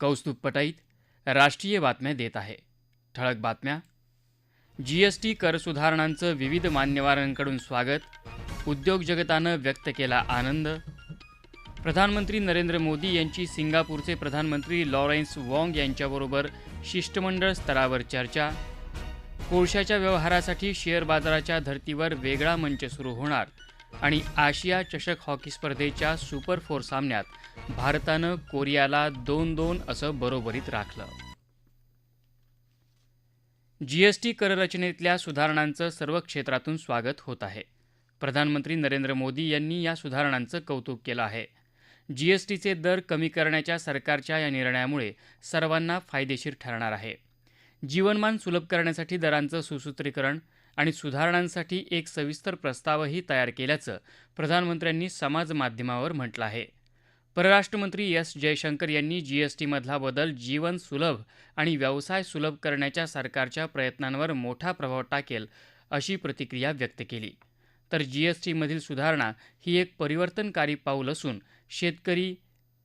कौस्तुभ पटाईत राष्ट्रीय बातम्या देत आहे. ठळक बातम्या. जीएसटी कर सुधारणांचं विविध मान्यवरांकडून स्वागत. उद्योग जगतानं व्यक्त केला आनंद. प्रधानमंत्री नरेंद्र मोदी यांची सिंगापूरचे प्रधानमंत्री लॉरेन्स वॉंग यांच्याबरोबर शिष्टमंडळ स्तरावर चर्चा. कोळशाच्या व्यवहारासाठी शेअर बाजाराच्या धर्तीवर वेगळा मंच सुरू होणार आणि आशिया चषक हॉकी स्पर्धेच्या सुपर फोर सामन्यात भारतानं कोरियाला दोन दोन असं बरोबरीत राखलं. जीएसटी कररचनेतल्या सुधारणांचं सर्व क्षेत्रातून स्वागत होत आहे. प्रधानमंत्री नरेंद्र मोदी यांनी या सुधारणांचं कौतुक केलं आहे. जीएसटीचे दर कमी करण्याच्या सरकारच्या या निर्णयामुळे सर्वांना फायदेशीर ठरणार आहे. जीवनमान सुलभ करण्यासाठी दरांचं सुसूत्रीकरण आणि सुधारणांसाठी एक सविस्तर प्रस्तावही तयार केल्याचं प्रधानमंत्र्यांनी समाज माध्यमावर म्हटलं आहे. परराष्ट्रमंत्री एस जयशंकर यांनी जीएसटीमधला बदल जीवन सुलभ आणि व्यवसाय सुलभ करण्याच्या सरकारच्या प्रयत्नांवर मोठा प्रभाव टाकेल अशी प्रतिक्रिया व्यक्त केली. तर जीएसटीमधील सुधारणा ही एक परिवर्तनकारी पाऊल असून शेतकरी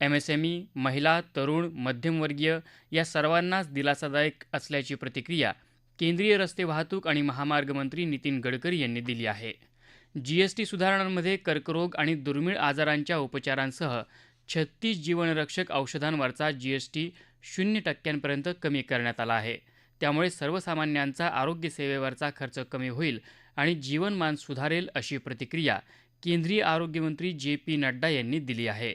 एमएसएमई महिला तरुण मध्यमवर्गीय या सर्वांनाच दिलासादायक असल्याची प्रतिक्रिया केंद्रीय रस्ते वाहतूक आणि महामार्ग मंत्री नितीन गडकरी यांनी दिली आहे. जीएसटी सुधारणांमध्ये कर्करोग आणि दुर्मिळ आजारांच्या उपचारांसह छत्तीस जीवनरक्षक औषधांवरचा जीएसटी शून्य टक्क्यांपर्यंत कमी करण्यात आला आहे. त्यामुळे सर्वसामान्यांचा आरोग्य सेवेवरचा खर्च कमी होईल आणि जीवनमान सुधारेल अशी प्रतिक्रिया केंद्रीय आरोग्यमंत्री जे पी नड्डा यांनी दिली आहे.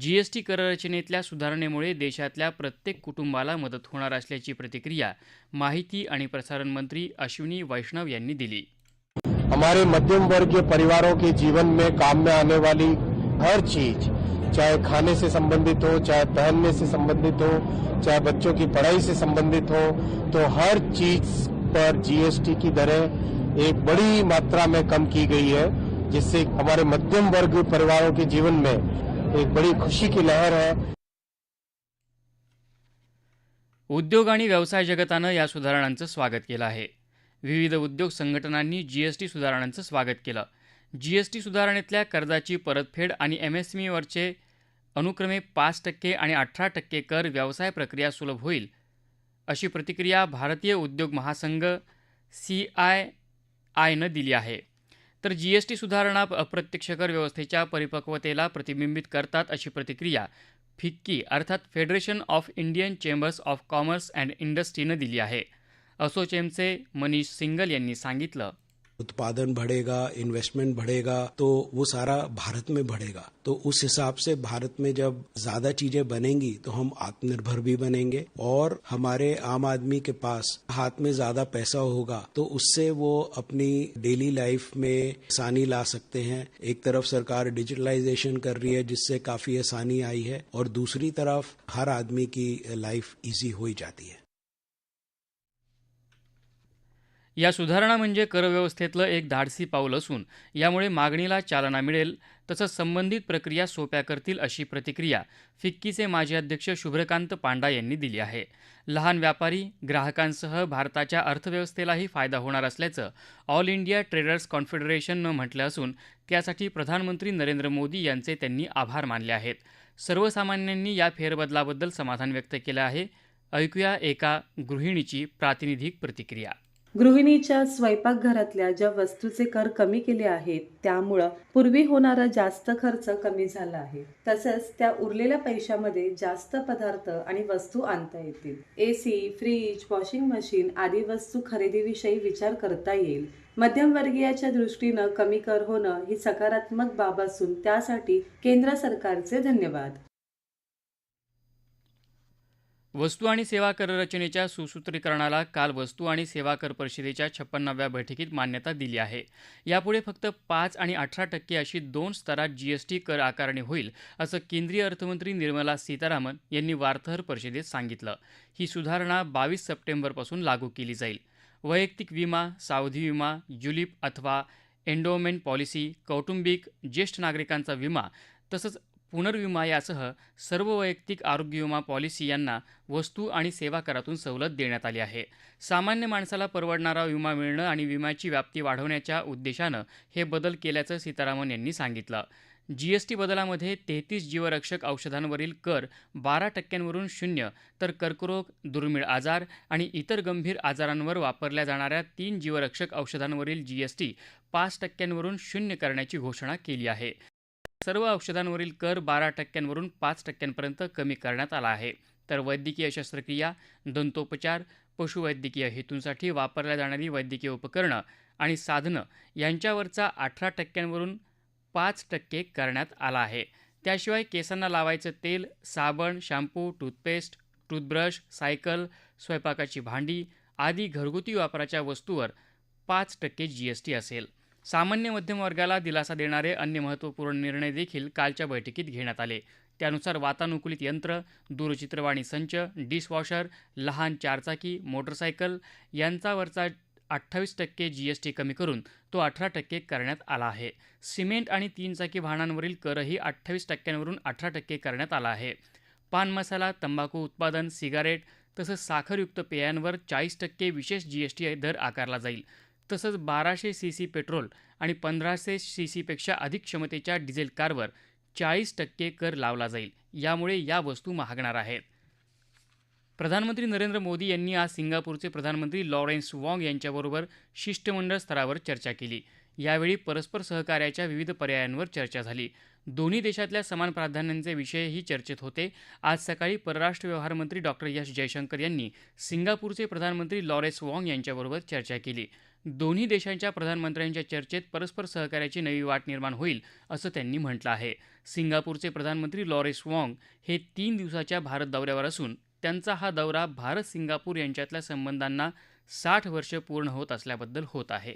जीएसटी कररचनेतल्या सुधारणेमुळे देशातल्या प्रत्येक कुटुंबाला मदत होणार असल्याची प्रतिक्रिया माहिती आणि प्रसारण मंत्री अश्विनी वैष्णव यांनी दिली. हमारे मध्यम वर्गीय परिवारों के जीवन में काम में आने वाली हर चीज चाहे खाने से संबंधित हो चाहे पहनने से संबंधित हो चाहे बच्चों की पढ़ाई से संबंधित हो तो हर चीज पर जीएसटी की दरें एक बड़ी मात्रा में कम की गई है जिससे हमारे मध्यम वर्ग परिवारों के जीवन में एक बड़ी खुशी की लहर है। उद्योग आणि व्यवसाय जगतानं या सुधारणांचं स्वागत केलं आहे. विविध उद्योग संघटनांनी जीएसटी सुधारणांचं स्वागत केलं. जीएसटी सुधारणेतल्या कर्जाची परतफेड आणि एमएसएमईवरचे अनुक्रमे पाच टक्के आणि अठरा टक्के कर व्यवसाय प्रक्रिया सुलभ होईल अशी प्रतिक्रिया भारतीय उद्योग महासंघ सी आय आयनं दिली आहे. तर जी एस टी सुधारणा अप्रत्यक्ष कर व्यवस्थेच्या परिपक्वतेला प्रतिबिंबित करतात अशी प्रतिक्रिया फिक्की अर्थात Federation of Indian Chambers of Commerce and इंडस्ट्रीनं दिली आहे असोचेमचे मनीष सिंगल यांनी सांगितलं. उत्पादन बढ़ेगा इन्वेस्टमेंट बढ़ेगा तो वो सारा भारत में बढ़ेगा। तो उस हिसाब से भारत में जब ज़्यादा चीज़ें बनेंगी तो हम आत्मनिर्भर भी बनेंगे और हमारे आम आदमी के पास हाथ में ज़्यादा पैसा होगा तो उससे वो अपनी डेली लाइफ में आसानी ला सकते हैं। एक तरफ़ सरकार डिजिटलाइजेशन कर रही है, जिससे काफ़ी आसानी आई है, और दूसरी तरफ़ हर आदमी की लाइफ इजी हो ही जाती है। या सुधारणा म्हणजे करव्यवस्थेतलं एक धाडसी पाऊल असून यामुळे मागणीला चालना मिळेल तसंच संबंधित प्रक्रिया सोप्या करतील अशी प्रतिक्रिया फिक्कीचे माजी अध्यक्ष शुभ्रकांत पांडा यांनी दिली आहे. लहान व्यापारी ग्राहकांसह भारताच्या अर्थव्यवस्थेलाही फायदा होणार असल्याचं ऑल इंडिया ट्रेडर्स कॉन्फेडरेशननं म्हटलं असून त्यासाठी प्रधानमंत्री नरेंद्र मोदी यांचे त्यांनी आभार मानले आहेत. सर्वसामान्यांनी या फेरबदलाबद्दल समाधान व्यक्त केलं आहे. ऐकूया एका गृहिणीची प्रातिनिधिक प्रतिक्रिया. गृहिणीच्या स्वयंपाकघरातल्या ज्या वस्तूचे कर कमी केले आहेत त्यामुळं पूर्वी होणारा जास्त खर्च कमी झाला आहे. तसंच त्या उरलेल्या पैशामध्ये जास्त पदार्थ आणि वस्तू आणता येतील. एसी फ्रीज वॉशिंग मशीन आदी वस्तू खरेदीविषयी विचार करता येईल. मध्यमवर्गीयाच्या दृष्टीनं कमी कर होणं ही सकारात्मक बाब असून त्यासाठी केंद्र सरकारचे धन्यवाद. वस्तू आणि सेवा कर रचनेच्या सुसूत्रीकरणाला काल वस्तू आणि सेवा कर परिषदेच्या छप्पन्नाव्या बैठकीत मान्यता दिली आहे. यापुढे फक्त पाच आणि अठरा टक्के अशी दोन स्तरात जीएसटी कर आकारणी होईल असं केंद्रीय अर्थमंत्री निर्मला सीतारामन यांनी वार्ताहर परिषदेत सांगितलं. ही सुधारणा बावीस सप्टेंबरपासून लागू केली जाईल. वैयक्तिक विमा सावधी विमा जुलीप अथवा एन्डोमेंट पॉलिसी कौटुंबिक ज्येष्ठ नागरिकांचा विमा तसंच पुनर्विमा यासह सर्व वैयक्तिक आरोग्य विमा पॉलिसी यांना वस्तू आणि सेवा करातून सवलत देण्यात आली आहे. सामान्य माणसाला परवडणारा विमा मिळणं आणि विम्याची व्याप्ती वाढवण्याच्या उद्देशानं हे बदल केल्याचं सीतारामन यांनी सांगितलं. जीएसटी बदलामध्ये तेहतीस जीवरक्षक औषधांवरील कर बारा टक्क्यांवरून शून्य तर कर्करोग दुर्मिळ आजार आणि इतर गंभीर आजारांवर वापरल्या जाणाऱ्या तीन जीवरक्षक औषधांवरील जीएसटी पाच टक्क्यांवरून शून्य करण्याची घोषणा केली आहे. सर्व औषधांवरील कर बारा टक्क्यांवरून पाच टक्क्यांपर्यंत कमी करण्यात आला आहे. तर वैद्यकीय शस्त्रक्रिया दंतोपचार पशुवैद्यकीय हेतूंसाठी वापरल्या जाणारी वैद्यकीय उपकरणं आणि साधनं यांच्यावरचा अठरा टक्क्यांवरून पाच टक्के करण्यात आला आहे. त्याशिवाय केसांना लावायचं तेल साबण शॅम्पू टूथपेस्ट टूथब्रश सायकल स्वयंपाकाची भांडी आदी घरगुती वापराच्या वस्तूवर पाच टक्के जी एस टी असेल. सामान्य मध्यमवर्गाला दिलासा देणारे अन्य महत्त्वपूर्ण निर्णय देखील कालच्या बैठकीत घेण्यात आले. त्यानुसार वातानुकूलित यंत्र दूरचित्रवाणी संच डिशवॉशर लहान चारचाकी मोटरसायकल यांचावरचा अठ्ठावीस टक्के जी एस टी कमी करून तो अठरा टक्के करण्यात आला आहे. सिमेंट आणि तीन चाकी वाहनांवरील करही अठ्ठावीस टक्क्यांवरून अठरा टक्के करण्यात आला आहे. पान मसाला तंबाखू उत्पादन सिगारेट तसंच साखरयुक्त पेयांवर चाळीस टक्के विशेष जी एस टी दर आकारला जाईल. तसंच बाराशे सी सी पेट्रोल आणि पंधराशे सी सीपेक्षा अधिक क्षमतेच्या डिझेल कारवर चाळीस टक्के कर लावला जाईल. यामुळे या वस्तू महागणार आहेत. प्रधानमंत्री नरेंद्र मोदी यांनी आज सिंगापूरचे प्रधानमंत्री लॉरेन्स वॉंग यांच्याबरोबर शिष्टमंडळ स्तरावर चर्चा केली. यावेळी परस्पर सहकार्याच्या विविध पर्यायांवर चर्चा झाली. दोन्ही देशातल्या समान प्राधान्यांचे विषयही चर्चेत होते. आज सकाळी परराष्ट्र व्यवहार मंत्री डॉक्टर यश जयशंकर यांनी सिंगापूरचे प्रधानमंत्री लॉरेन्स वॉंग यांच्याबरोबर चर्चा केली. दोन्ही देशांच्या प्रधानमंत्र्यांच्या चर्चेत परस्पर सहकार्याची नवी वाट निर्माण होईल असं त्यांनी म्हटलं आहे. सिंगापूरचे प्रधानमंत्री लॉरेन्स वॉंग हे तीन दिवसाच्या भारत दौऱ्यावर असून त्यांचा हा दौरा भारत सिंगापूर यांच्यातल्या संबंधांना साठ वर्ष पूर्ण होत असल्याबद्दल होत आहे.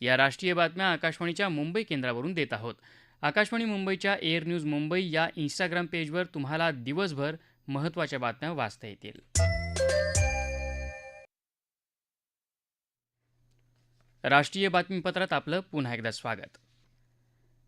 या राष्ट्रीय बातम्या आकाशवाणीच्या मुंबई केंद्रावरून देत आहोत. आकाशवाणी मुंबईच्या एअर न्यूज मुंबई या इंस्टाग्राम पेजवर तुम्हाला दिवसभर महत्त्वाच्या बातम्या वाचता येतील. राष्ट्रीय बातमीपत्रात आपलं पुन्हा एकदा स्वागत.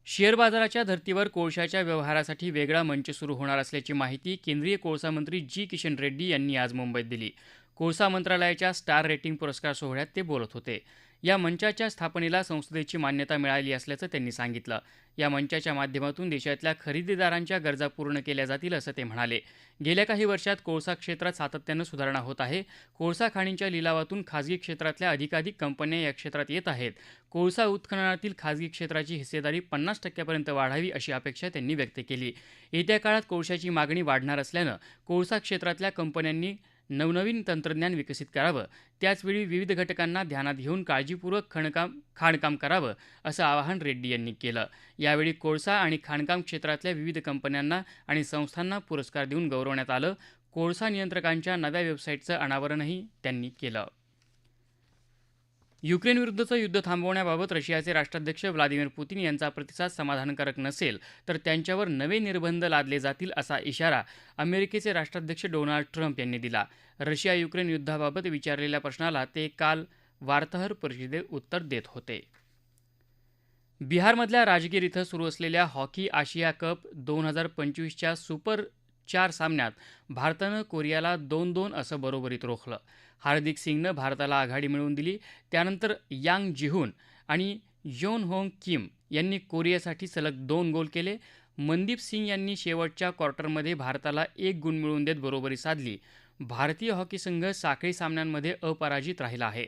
शेअर बाजाराच्या धर्तीवर कोळशाच्या व्यवहारासाठी वेगळा मंच सुरू होणार असल्याची माहिती केंद्रीय कोळसा मंत्री जी किशन रेड्डी यांनी आज मुंबईत दिली. कोळसा मंत्रालयाच्या स्टार रेटिंग पुरस्कार सोहळ्यात ते बोलत होते. या मंचाच्या स्थापनेला संसदेची मान्यता मिळाली असल्याचं त्यांनी सांगितलं. या मंचाच्या माध्यमातून देशातल्या खरेदीदारांच्या गरजा पूर्ण केल्या जातील असं ते म्हणाले. गेल्या काही वर्षात कोळसा क्षेत्रात सातत्यानं सुधारणा होत आहे. कोळसा खाणींच्या लिलावातून खाजगी क्षेत्रातल्या अधिकाधिक कंपन्या या क्षेत्रात येत आहेत. कोळसा उत्खननातील खाजगी क्षेत्राची हिस्सेदारी पन्नास टक्क्यापर्यंत वाढावी अशी अपेक्षा त्यांनी व्यक्त केली. येत्या काळात कोळशाची मागणी वाढणार असल्यानं कोळसा क्षेत्रातल्या कंपन्यांनी नवनवीन तंत्रज्ञान विकसित करावं. त्याचवेळी विविध घटकांना ध्यानात घेऊन काळजीपूर्वक खणकाम खाणकाम करावं असं आवाहन रेड्डी यांनी केलं. यावेळी कोळसा आणि खाणकाम क्षेत्रातल्या विविध कंपन्यांना आणि संस्थांना पुरस्कार देऊन गौरवण्यात आलं. कोळसा नियंत्रकांच्या नव्या वेबसाईटचं अनावरणही त्यांनी केलं. युक्रेनविरुद्धचं युद्ध थांबवण्याबाबत रशियाचे राष्ट्राध्यक्ष व्लादिमीर पुतीन यांचा प्रतिसाद समाधानकारक नसेल तर त्यांच्यावर नवे निर्बंध लादले जातील असा इशारा अमेरिकेचे राष्ट्राध्यक्ष डोनाल्ड ट्रम्प यांनी दिला. रशिया युक्रेन युद्धाबाबत विचारलेल्या प्रश्नाला ते काल वार्ताहर परिषदेत उत्तर देत होते. बिहारमधल्या राजगीर इथं सुरू असलेल्या हॉकी आशिया कप दोन हजार पंचवीसच्या सुपर चार सामन्यात भारतानं कोरियाला दोन दोन असं बरोबरीत रोखलं. हार्दिक सिंगनं भारताला आघाडी मिळवून दिली. त्यानंतर यांग जिहून आणि योन होंग किम यांनी कोरियासाठी सलग दोन गोल केले. मनदीप सिंग यांनी शेवटच्या क्वार्टरमध्ये भारताला एक गुण मिळवून देत बरोबरी साधली. भारतीय हॉकी संघ साखळी सामन्यांमध्ये अपराजित राहिला आहे.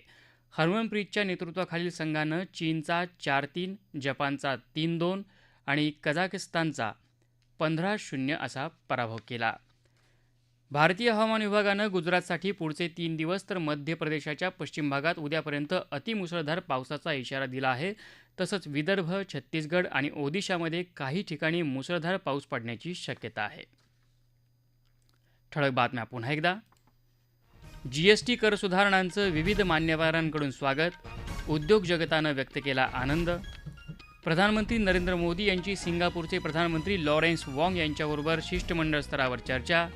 हरमनप्रीतच्या नेतृत्वाखालील संघानं चीनचा चार तीन जपानचा तीन दोन आणि कझाकिस्तानचा पंधरा शून्य असा पराभव केला. भारतीय हवामान विभागानं गुजरातसाठी पुढचे तीन दिवस तर मध्य प्रदेशाच्या पश्चिम भागात उद्यापर्यंत अतिमुसळधार पावसाचा इशारा दिला आहे. तसंच विदर्भ छत्तीसगड आणि ओदिशामध्ये काही ठिकाणी मुसळधार पाऊस पडण्याची शक्यता आहे. ठळक बातम्या पुन्हा एकदा. जीएसटी कर सुधारणांचं विविध मान्यवरांकडून स्वागत. उद्योग जगतानं व्यक्त केला आनंद. प्रधानमंत्री नरेंद्र मोदी यांची सिंगापूरचे प्रधानमंत्री लॉरेन्स वॉंग यांच्याबरोबर शिष्टमंडळ स्तरावर चर्चा.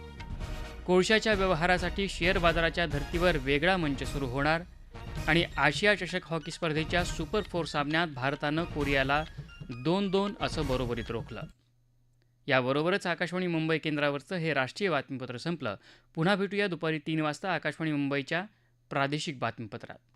कोळशाच्या व्यवहारासाठी शेअर बाजाराच्या धर्तीवर वेगळा मंच सुरू होणार आणि आशिया चषक हॉकी स्पर्धेच्या सुपर फोर सामन्यात भारतानं कोरियाला दोन दोन असं बरोबरीत रोखलं. याबरोबरच आकाशवाणी मुंबई केंद्रावरचं हे राष्ट्रीय बातमीपत्र संपलं. पुन्हा भेटूया दुपारी तीन वाजता आकाशवाणी मुंबईच्या प्रादेशिक बातमीपत्रात.